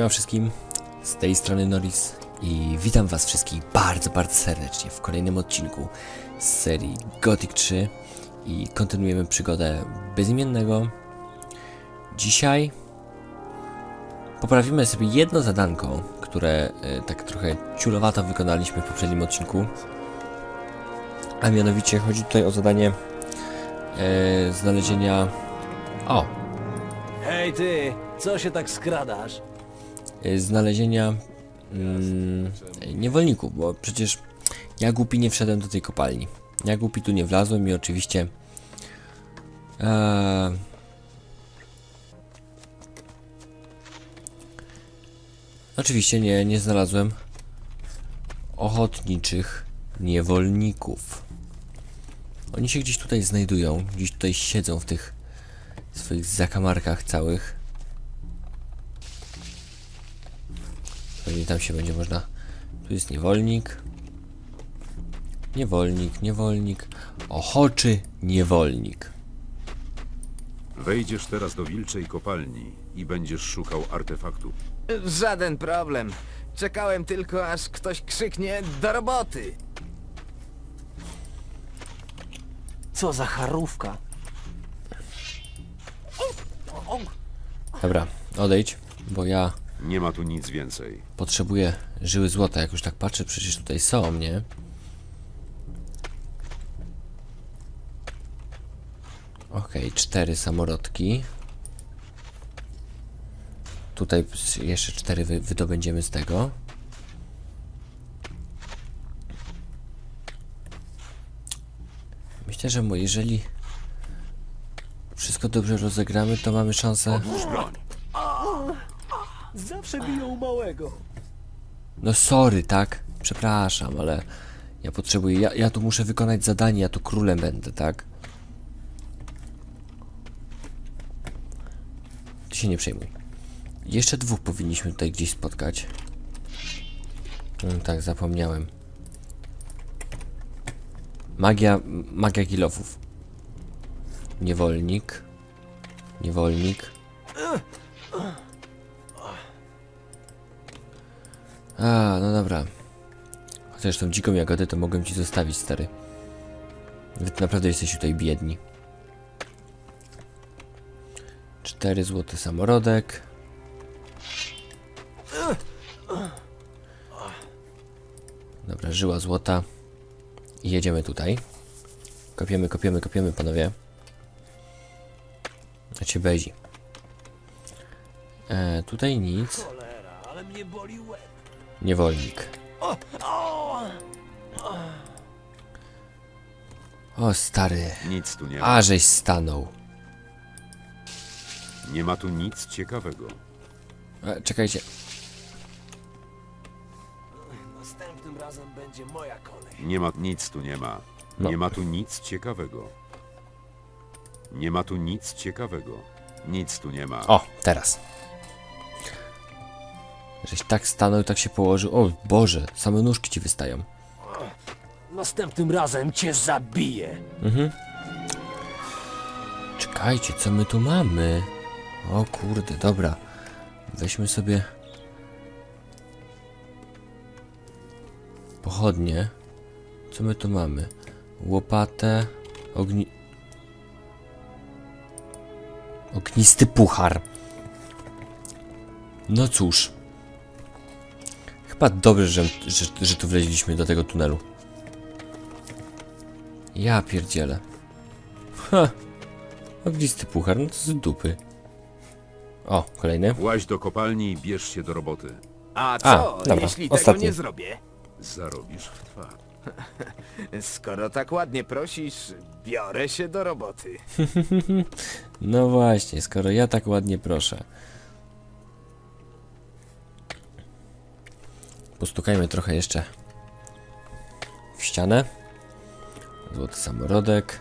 Siema wszystkim, z tej strony Norris i witam was wszystkich bardzo, bardzo serdecznie w kolejnym odcinku z serii Gothic 3 i kontynuujemy przygodę bezimiennego. Dzisiaj poprawimy sobie jedno zadanko, które e, tak trochę ciulowato wykonaliśmy w poprzednim odcinku. A mianowicie chodzi tutaj o zadanie e, znalezienia... O, Hej ty, co się tak skradasz? Y, znalezienia mm, niewolników, bo przecież ja głupi nie wszedłem do tej kopalni. Ja głupi tu nie wlazłem i oczywiście e, oczywiście nie, nie znalazłem ochotniczych niewolników. Oni się gdzieś tutaj znajdują, gdzieś tutaj siedzą w tych swoich zakamarkach całych. Tam się będzie można. Tu jest niewolnik. Niewolnik, niewolnik. Ochoczy niewolnik. Wejdziesz teraz do wilczej kopalni i będziesz szukał artefaktu. Żaden problem. Czekałem tylko, aż ktoś krzyknie do roboty. Co za charówka? Dobra, odejdź, bo ja Nie ma tu nic więcej. potrzebuję żyły złota. Jak już tak patrzę, przecież tutaj są, nie? Okej, cztery samorodki. Tutaj jeszcze cztery wy wydobędziemy z tego. Myślę, że jeżeli wszystko dobrze rozegramy, to mamy szansę. Zawsze biją małego. No sorry, tak? Przepraszam, ale ja potrzebuję. Ja, ja tu muszę wykonać zadanie, ja tu królem będę, tak? Ty się nie przejmuj. Jeszcze dwóch powinniśmy tutaj gdzieś spotkać. Mm, tak, zapomniałem. Magia, magia kilofów. Niewolnik. Niewolnik. Chociaż tą dziką jagodę to mogłem ci zostawić, stary. Wy naprawdę jesteś tutaj biedni. Cztery złoty samorodek. Dobra, żyła złota. I jedziemy tutaj. Kopiemy, kopiemy, kopiemy, panowie. A cię bezi. E, tutaj nic. Niewolnik. O stary, Nic tu nie ma. a żeś stanął. Nie ma tu nic ciekawego. E, czekajcie, Następnym razem będzie moja kolej. Nie ma nic tu nie ma. No. Nie ma tu nic ciekawego. Nie ma tu nic ciekawego. Nic tu nie ma. o, teraz. Żeś tak stanął i tak się położył. O Boże, same nóżki ci wystają. Następnym razem cię zabiję. Czekajcie, co my tu mamy? O kurde, dobra. Weźmy sobie... Pochodnie. Co my tu mamy? Łopatę, ogni... Ognisty puchar. No cóż. Chyba dobrze, że, że, że tu wleźliśmy do tego tunelu. Ja pierdzielę. Ha! Ognisty puchar, no to z dupy. O, kolejny. Łaź do kopalni i bierz się do roboty. A A, co, dobra, jeśli tego ostatni. nie zrobię? Zarobisz w twarz. Skoro tak ładnie prosisz, biorę się do roboty. No właśnie, skoro ja tak ładnie proszę. Postukajmy trochę jeszcze w ścianę. Złoty samorodek.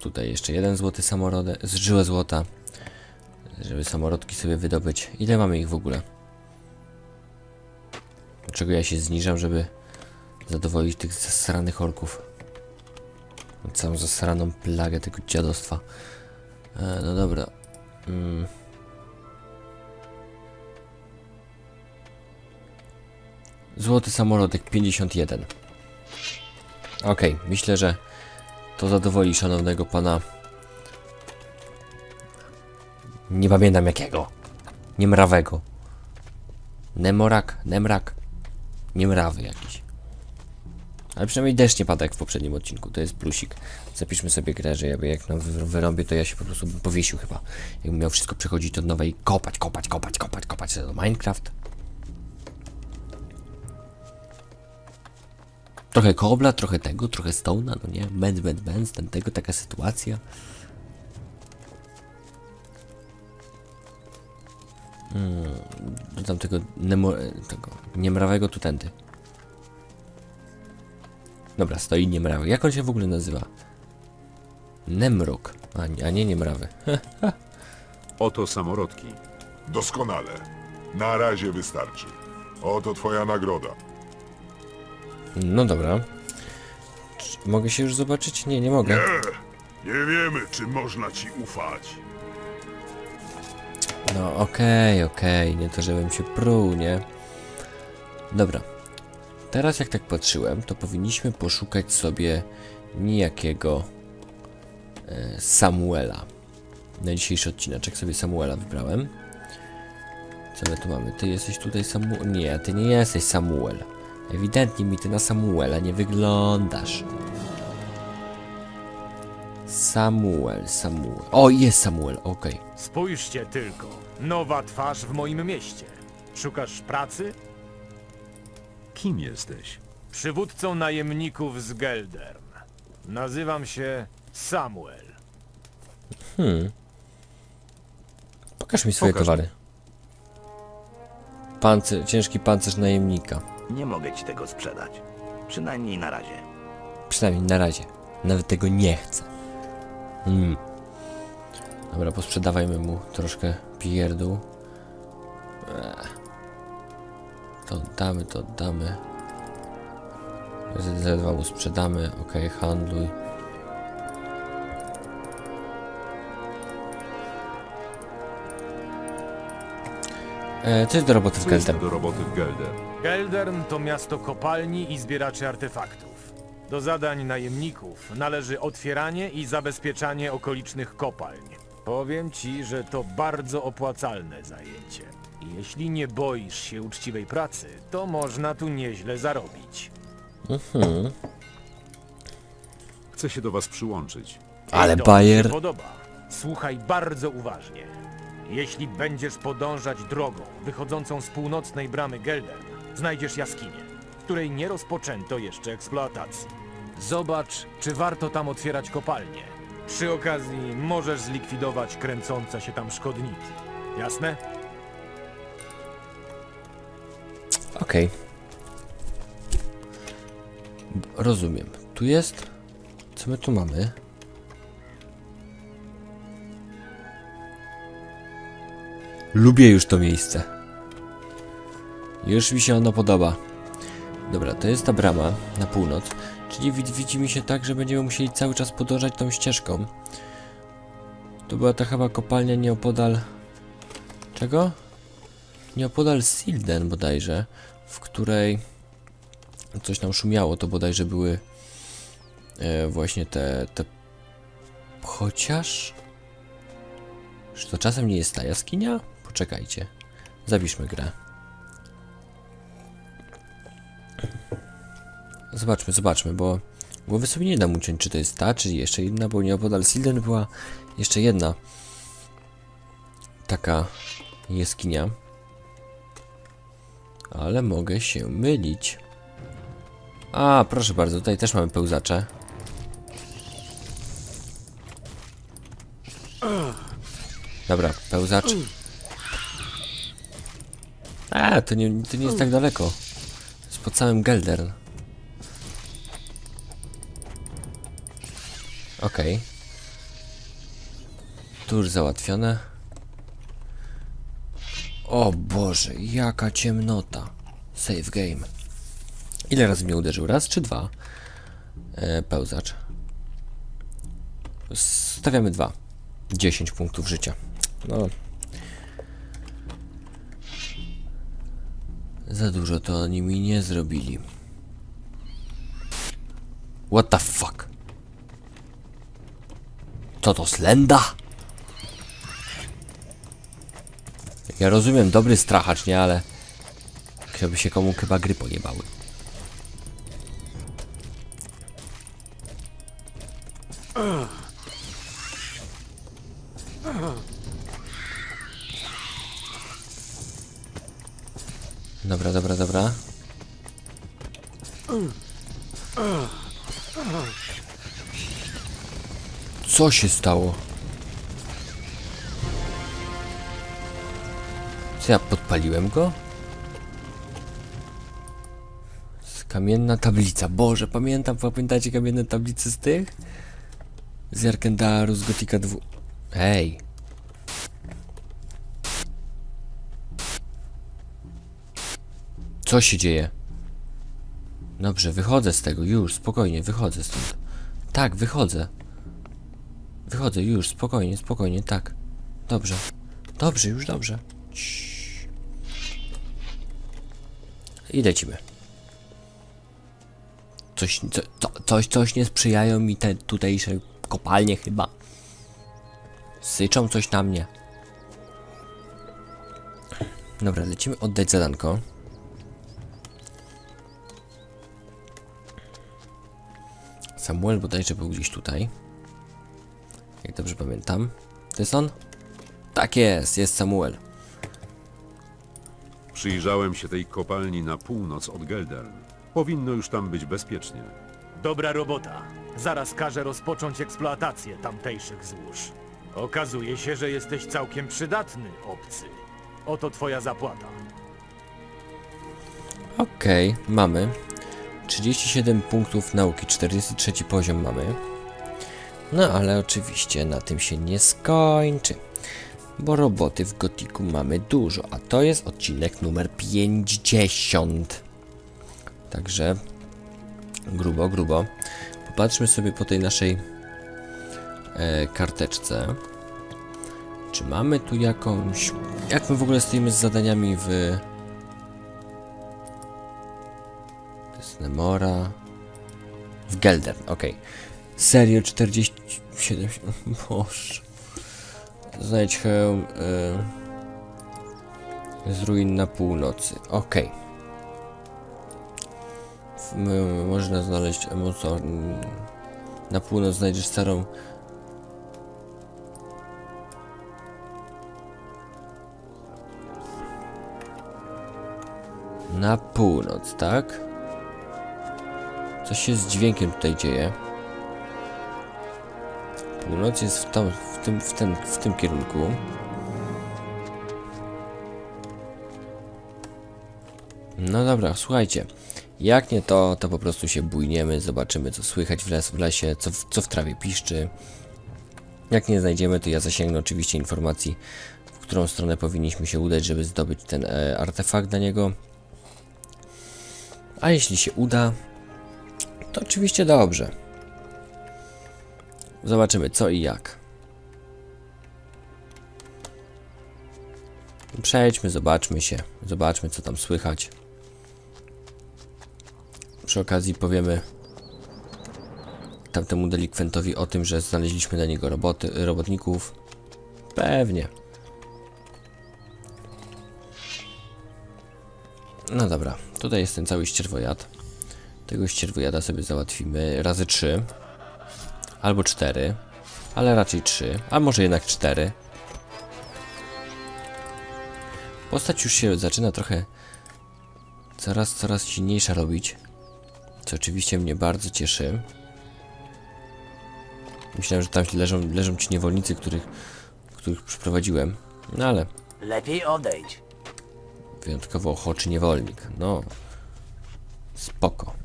Tutaj jeszcze jeden złoty samorodek, z żyłę złota. Żeby samorodki sobie wydobyć. Ile mamy ich w ogóle? Dlaczego ja się zniżam, żeby zadowolić tych zasranych orków? Całą zasraną plagę tego dziadostwa. E, no dobra. Mm. Złoty samolotek 51. Okej, myślę, że to zadowoli szanownego pana. Nie pamiętam jakiego. Niemrawego. Nemorak, Nemrak. Niemrawy jakiś. Ale przynajmniej deszcz nie pada jak w poprzednim odcinku, to jest plusik. Zapiszmy sobie grę, że jak nam wy- wyrąbię, to ja się po prostu bym powiesił chyba. Jakbym miał wszystko przechodzić od nowej kopać, kopać, kopać, kopać, kopać. To Minecraft. Trochę kobla, trochę tego, trochę stone'a, no nie? Benz, benz, benz, ten tego, taka sytuacja. Hmm, dodam tego, nemo, tego niemrawego tu tędy. Dobra, stoi niemrawy. Jak on się w ogóle nazywa? Nemruk. A, nie- a nie niemrawy. Oto samorodki. Doskonale. Na razie wystarczy. Oto twoja nagroda. No dobra. Czy mogę się już zobaczyć? Nie, nie mogę. Nie wiemy, czy można ci ufać. No okej, okej, nie to żebym się pruł, nie? Dobra. Teraz jak tak patrzyłem, to powinniśmy poszukać sobie niejakiego e, Samuela. Na dzisiejszy odcineczek sobie Samuela wybrałem. Co my tu mamy? Ty jesteś tutaj Samuel? Nie, ty nie jesteś Samuel. Ewidentnie mi ty na Samuela nie wyglądasz. Samuel, Samuel. O, jest Samuel, okej. Spójrzcie tylko. Nowa twarz w moim mieście. Szukasz pracy? Kim jesteś? Przywódcą najemników z Geldern. Nazywam się Samuel. Pokaż mi swoje Pokaż towary. Pancer, ciężki pancerz najemnika. Nie mogę ci tego sprzedać. Przynajmniej na razie. Przynajmniej na razie. Nawet tego nie chcę. Hmm. Dobra, posprzedawajmy mu troszkę pierdół. To oddamy, to oddamy. ZZ2 mu sprzedamy. Ok, handluj. E, coś do roboty w Co jest Geldem. do roboty w Gelder? Geldern to miasto kopalni i zbieraczy artefaktów. Do zadań najemników należy otwieranie i zabezpieczanie okolicznych kopalń. Powiem ci, że to bardzo opłacalne zajęcie. Jeśli nie boisz się uczciwej pracy, to można tu nieźle zarobić. Mhm. Chcę się do was przyłączyć. Ale To mi Bayer. podoba. Słuchaj bardzo uważnie. Jeśli będziesz podążać drogą wychodzącą z północnej bramy Gelder, znajdziesz jaskinię, w której nie rozpoczęto jeszcze eksploatacji. Zobacz, czy warto tam otwierać kopalnię. Przy okazji możesz zlikwidować kręcące się tam szkodniki. Jasne? Okej. Rozumiem. Tu jest. Co my tu mamy? Lubię już to miejsce. Już mi się ono podoba. Dobra, to jest ta brama na północ. Czyli wid- widzi mi się tak, że będziemy musieli cały czas podążać tą ścieżką. To była ta chyba kopalnia nieopodal... Czego? Nieopodal Silden bodajże, w której coś tam szumiało, to bodajże były e, właśnie te, te... Chociaż... Czy to czasem nie jest ta jaskinia? Poczekajcie. Zawiszmy grę. Zobaczmy, zobaczmy, bo głowy sobie nie dam uciąć, czy to jest ta, czy jeszcze jedna, bo nieopodal Silden była jeszcze jedna taka jaskinia. Ale mogę się mylić. A, proszę bardzo, tutaj też mamy pełzacze. Dobra, pełzacz. To nie, to nie jest tak daleko. Jest pod samym Geldern. Okej. Tu już załatwione. O Boże, jaka ciemnota. Save game. Ile razy mnie uderzył? Raz czy dwa? E, pełzacz. Stawiamy dwa. 10 punktów życia. No. Za dużo to oni mi nie zrobili. What the fuck? Co to, slenda? Ja rozumiem, dobry strachacz, nie? Ale... Żeby się komu chyba gry pojebały. Co się stało? Co ja podpaliłem go? Kamienna tablica. Boże, pamiętam, pamiętacie kamienne tablice z tych? Z Jarkendaru, z Gotika 2. Hej. Co się dzieje? Dobrze, wychodzę z tego, już, spokojnie, wychodzę stąd. Tak, wychodzę. Wychodzę, już, spokojnie, spokojnie, tak. Dobrze. Dobrze, już dobrze. I lecimy. Coś, co, co, coś, coś nie sprzyjają mi te tutejsze kopalnie chyba. Syczą coś na mnie. Dobra, lecimy oddać zadanko. Samuel bodajże był gdzieś tutaj. Jak dobrze pamiętam. To jest on? Tak jest, jest Samuel. Przyjrzałem się tej kopalni na północ od Geldern. Powinno już tam być bezpiecznie. Dobra robota. Zaraz każę rozpocząć eksploatację tamtejszych złóż. Okazuje się, że jesteś całkiem przydatny, obcy. Oto twoja zapłata. Okej, mamy. 37 punktów nauki, 43 poziom mamy. No ale oczywiście na tym się nie skończy. Bo roboty w Gotiku mamy dużo, a to jest odcinek numer 50. Także grubo, grubo. Popatrzmy sobie po tej naszej e, karteczce. Czy mamy tu jakąś... Jak my w ogóle stoimy z zadaniami w... To jest Nemora. W Gelder, okej. Serio 47. Boże. Znajdź hełm. Y... Z ruin na północy. M- Można znaleźć emocor. Na północ znajdziesz starą. Na północ, tak? Coś się z dźwiękiem tutaj dzieje. Północ jest w, tam, w, tym, w, ten, w tym kierunku. No dobra, słuchajcie. Jak nie to, to po prostu się bujniemy, zobaczymy co słychać w, les, w lesie, co w, co w trawie piszczy. Jak nie znajdziemy, to ja zasięgnę oczywiście informacji, w którą stronę powinniśmy się udać, żeby zdobyć ten e, artefakt dla niego. A jeśli się uda, to oczywiście dobrze. Zobaczymy co i jak. Przejdźmy, zobaczmy się. Zobaczmy co tam słychać. Przy okazji powiemy tamtemu delikwentowi o tym, że znaleźliśmy dla niego roboty, robotników. Pewnie. No dobra, tutaj jest ten cały ścierwojad. Tego ścierwojada sobie załatwimy razy 3. Albo 4. Ale raczej 3. A może jednak 4. Postać już się zaczyna trochę coraz, coraz silniejsza robić. Co oczywiście mnie bardzo cieszy. Myślałem, że tam leżą, leżą ci niewolnicy, których, których przyprowadziłem. No ale Lepiej odejdź. Wyjątkowo ochoczy niewolnik. No. Spoko.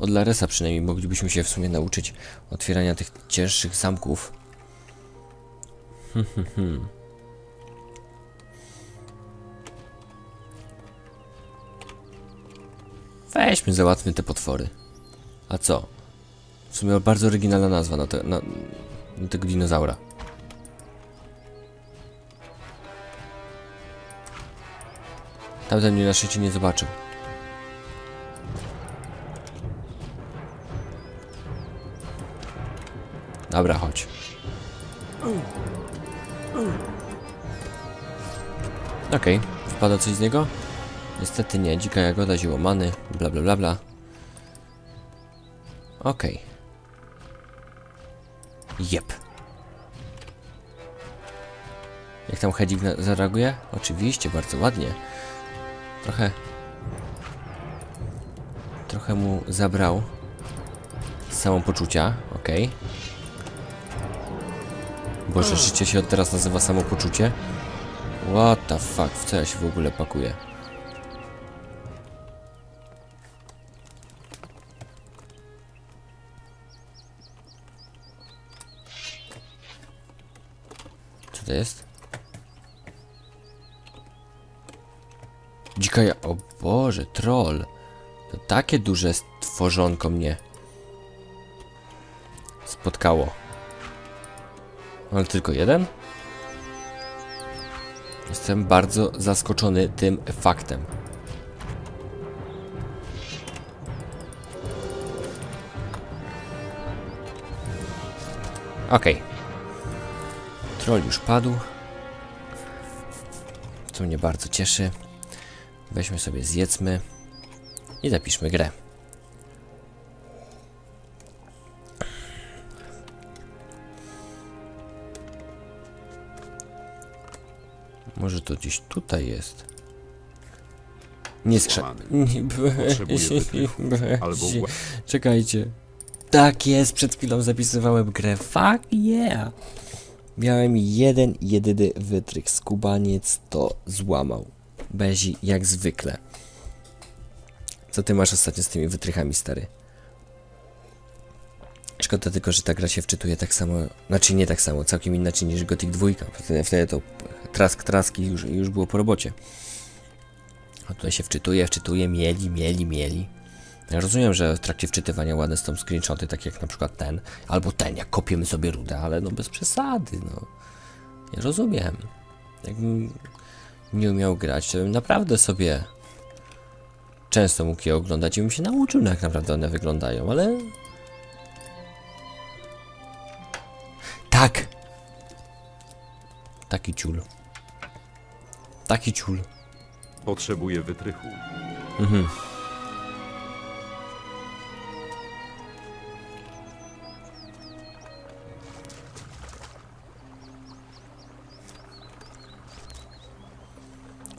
Od Laresa przynajmniej moglibyśmy się w sumie nauczyć otwierania tych cięższych zamków. Hmm, hmm, hmm. Weźmy, załatwmy te potwory. A co? W sumie bardzo oryginalna nazwa na, te, na, na tego dinozaura. Tamten mnie na szczęście nie zobaczył. Dobra, chodź. Okej, wpada coś z niego? Niestety nie, dzika jagoda, ziołomany, bla bla bla bla. Okej. Jep. Jak tam Hedzik zareaguje? Oczywiście, bardzo ładnie. Trochę... Trochę mu zabrał samopoczucia, okej. Boże, życie się od teraz nazywa samopoczucie? What the fuck, w co ja się w ogóle pakuję? Co to jest? Dzika ja... O Boże, troll. To takie duże stworzonko mnie spotkało. Ale tylko jeden? Jestem bardzo zaskoczony tym faktem. Okej. Troll już padł. Co mnie bardzo cieszy. Weźmy sobie, zjedzmy i zapiszmy grę. Może to gdzieś tutaj jest. Nie skrzep. Albo Czekajcie. Tak jest, przed chwilą zapisywałem grę. Fuck yeah! Miałem jeden, jedyny wytrych. Skubaniec to złamał. Bezi jak zwykle. Co ty masz ostatnio z tymi wytrychami, stary? Szkoda tylko, że ta gra się wczytuje tak samo, znaczy nie tak samo, całkiem inaczej niż Gothic 2. Wtedy, wtedy to trask traski już, już było po robocie. A tutaj się wczytuje, wczytuje, mieli, mieli, mieli. Ja rozumiem, że w trakcie wczytywania ładne są screenshoty, tak jak na przykład ten, albo ten, jak kopiemy sobie rudę, ale no bez przesady, no. Ja rozumiem. Jakbym nie umiał grać, to bym naprawdę sobie często mógł je oglądać i bym się nauczył, jak naprawdę one wyglądają, ale... Tak! Taki ciul. Taki ciul. Potrzebuję wytrychu.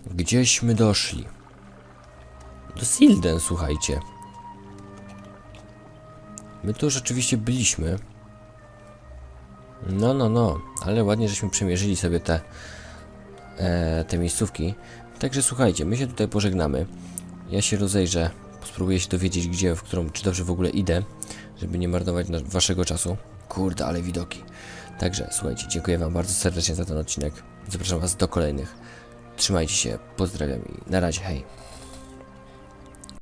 Gdzieśmy doszli? Do Silden, słuchajcie. My tu rzeczywiście byliśmy. No, no, no, ale ładnie żeśmy przemierzyli sobie te, e, te miejscówki. Także słuchajcie, my się tutaj pożegnamy. Ja się rozejrzę, spróbuję się dowiedzieć, gdzie, w którą, czy dobrze w ogóle idę, żeby nie marnować waszego czasu. Kurde, ale widoki. Także słuchajcie, dziękuję wam bardzo serdecznie za ten odcinek. Zapraszam was do kolejnych. Trzymajcie się, pozdrawiam i na razie, hej.